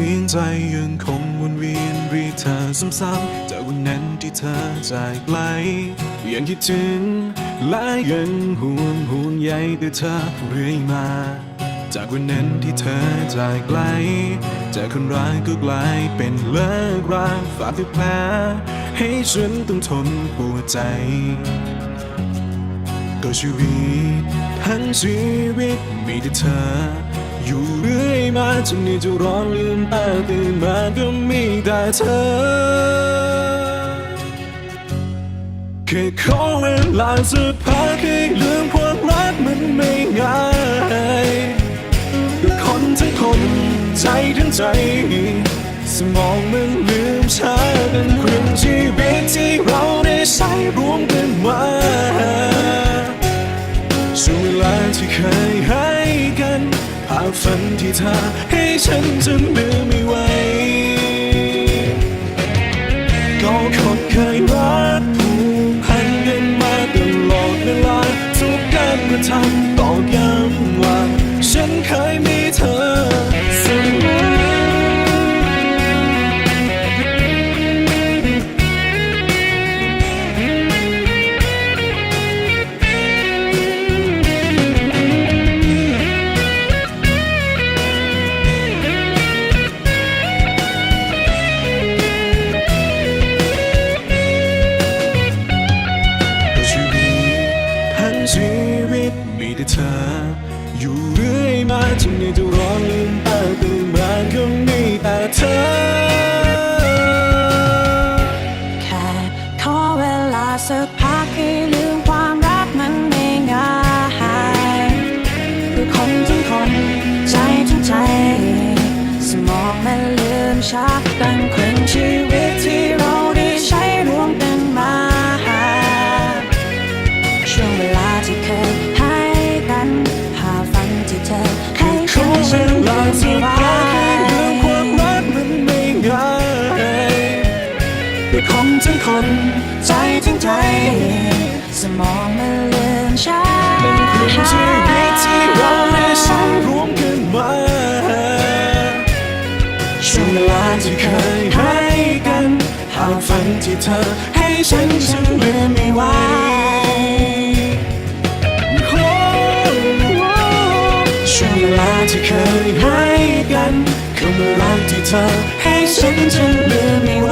สียงใจยังคงวนเวียนรีเธอซ้ำๆจากวันนั้นที่เธอจากไกลยังคิดถึงและยังห่วงห่วงใยแต่เธอเรื่อยมา จากวันนั้นที่เธอจากไกลจากคนร้ายก็กลายเป็นเลิกราฝากแต่แผลให้ฉันต้องทนปวดใจก็ชีวิตทั้งชีวิตมีแต่เธอ อยู่เรื่อยมาจนนี่จะร้อนลืมตาตื่นมาก็มีแต่เธอ แค่ขอเวลาสักพักให้ลืมความรักมันไม่ง่ายก็คนทั้งคนใจทั้งใจ สมองมันลืมช้าเป็นครึ่งชีวิตที่เราได้ใช้รวมกันมาช่วงเวลาที่เคย เธอให้ฉันจน เธอ อยู่เรื่อยมาจนนี่จะร้อนลืมตาตื่นมาก็มีแต่เธอ แค่ขอเวลาสักพักให้ลืมความรักมันไม่ง่ายคือคนทั้งคน ใจทั้งใจ สมองมันลืมชักตั้งครึ่งชีวิตที่ แต่คนทั้งคน ใจทั้งใจ สมองมันลืมช้าเป็นครึ่งชีวิตที่เราได้ใช้ร่วมกันมาช่วงเวลาที่เคยให้กันภาพฝันที่เธอให้ฉันฉันลืมไม่ไหวช่วงเวลาที่เคยให้กันคำรักที่เธอให้ฉันฉันลืมไม่